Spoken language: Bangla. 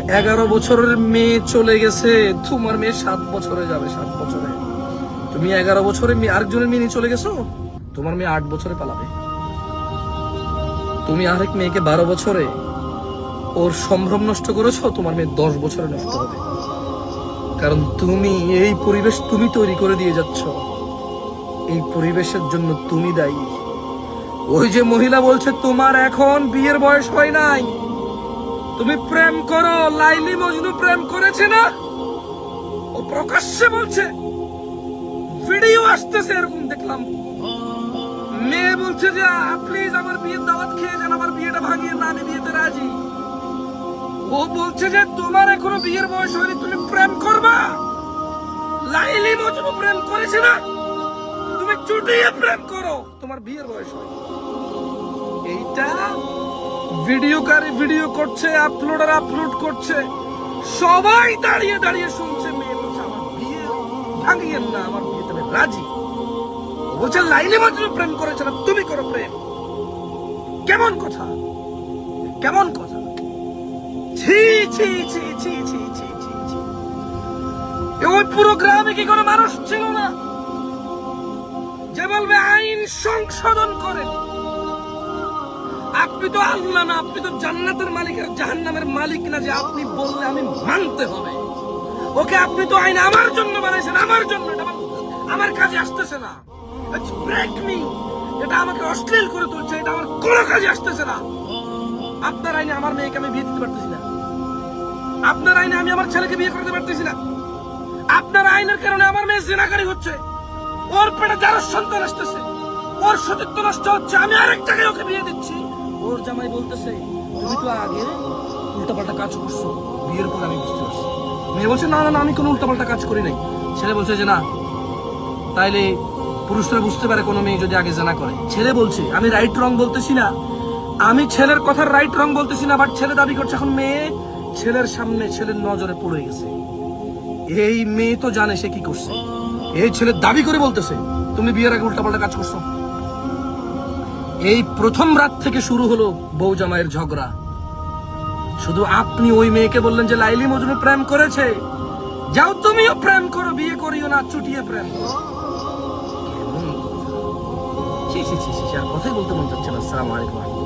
এগারো বছরের মেয়ে চলে গেছে। তোমার মেয়ে সাত বছরে যাবে, সাত বছরে। তুমি এগারো বছরে মেয়ে, আরেকজনের মেয়ে নিয়ে চলে গেছো? তোমার মেয়ে আট বছরে পালাবে। তুমি আরেক মেয়েকে বারো বছরে ওর সম্ভ্রম নষ্ট করেছ, তোমার মেয়ে দশ বছরে নষ্ট হবে। কারণ তুমি এই পরিবেশ তুমি তৈরি করে দিয়ে যাচ্ছ। এই পরিবেশের জন্য তুমি দায়ী। ওই যে মহিলা বলছে, তোমার এখন বিয়ের বয়স হয় নাই। তুমি প্রেম করো, লাইলি মজনু প্রেম করেছে না? ও প্রকাশ্যে বলছে ভিডিও আসতেছে এরকম দেখলাম। মেয়ে বলছে যে প্লিজ আমার বিয়ের দাওয়াত খেয়ে যান, আমার বিয়েটা ভাঙিয়ে না আমি বিয়েতে রাজি। ও বলছে যে, তোমার এখনও বিয়ের বয়স হয়নি, তুমি প্রেম করবা? লাইলি মজনু প্রেম করেছে না? তুমি চুটিয়ে প্রেম করো, তোমার বিয়ের বয়স হয় এইটা ভিডিওকারী ভিডিও করছে আপলোডার আপলোড করছে। সবাই দাঁড়িয়ে দাঁড়িয়ে শুনছে, মেয়ে বলছে, আমার বিয়ে ভাঙিয়েন না, আমার বিয়েতে রাজি? বলছে, লাইনে মজনু প্রেম করেছে না, তুমি করো প্রেম। কেমন কথা? কেমন কথা? ছি ছি ছি ছি ছি ছি ছি ছি। ওই পুরো গ্রামে কি কোনো মানুষ ছিল না? যে বলবে, আইন সংশোধন করেন আপনি তো আল্লাহ না, আপনি তো জান্নাতের মালিক আর জাহান্নামের মালিক না যে আপনি বললে আমি মানতে হবে। ওকে, আপনি তো আইন আমার জন্য বানাইছেন, আমার জন্য আমার- কাজে আসতেছে না। ব্রেক মি এটা আমাকে অশ্লীল করে তুলছে, এটা আমার কোনো কাজে আসতেছে না। আপনার আইনে আমার মেয়েকে আমি বিয়ে দিতে পারতেছি না। আপনার আইনে আমি আমার ছেলেকে বিয়ে করতে পারতেছি না। আপনার আইনের কারণে আমার মেয়ে জেনাকারী হচ্ছে। ওর পেটে যার সন্তান আসতেছে, ওর সতীত্ব নষ্ট হচ্ছে, আমি আরেক জায়গায় ওকে বিয়ে দিচ্ছি। জামাই বলতেছে, তুমি তো আগে উল্টাপাল্টা কাজ করছ। বিয়ের পর আমি বুঝতে পারছি। মেয়ে বলছে, না না আমি কোনো উল্টাপাল্টা কাজ করি নাই। ছেলে বলছে যে, না, তাইলে পুরুষরা বুঝতে পারে কোনো মেয়ে যদি আগে জানা করে। ছেলে বলছে, আমি রাইট রং বলতেছি না। আমি ছেলের কথার রাইট রং বলতেছি না বাট ছেলে দাবি করছে এখন মেয়ে ছেলের সামনে ছেলের নজরে পড়ে গেছে। এই মেয়ে তো জানে সে কি করছে। এই ছেলে দাবি করে বলতেছে, তুমি বিয়ের আগে উল্টাপাল্টা কাজ করছ? এই প্রথম রাত থেকে শুরু হলো বউ জামাইয়ের ঝগড়া। শুধু আপনি ওই মেয়েকে বললেন যে, লাইলি মজনু প্রেম করেছে। যাও তুমিও প্রেম করো, বিয়ে করিও না, চুটিয়ে প্রেম কথাই বলতে মন চাচ্ছে না। আসসালামু আলাইকুম।